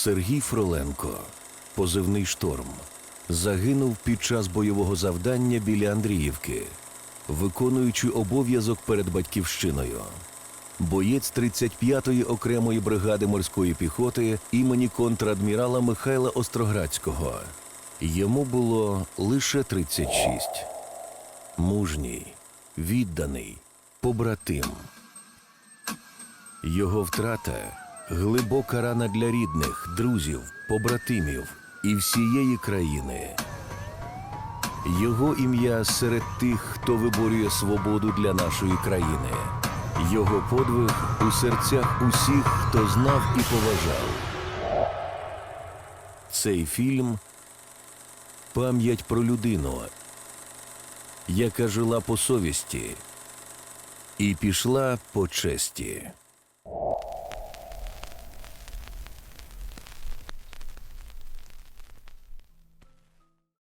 Сергій Фроленко, позивний шторм, загинув під час бойового завдання біля Андріївки, виконуючи обов'язок перед батьківщиною. Боєць 35-ї окремої бригади морської піхоти імені контрадмірала Михайла Остроградського. Йому було лише 36. Мужній, відданий, побратим. Його втрата глибока рана для рідних, друзів, побратимів і всієї країни. Його ім'я серед тих, хто виборює свободу для нашої країни. Його подвиг у серцях усіх, хто знав і поважав. Цей фільм пам'ять про людину, яка жила по совісті і пішла по честі.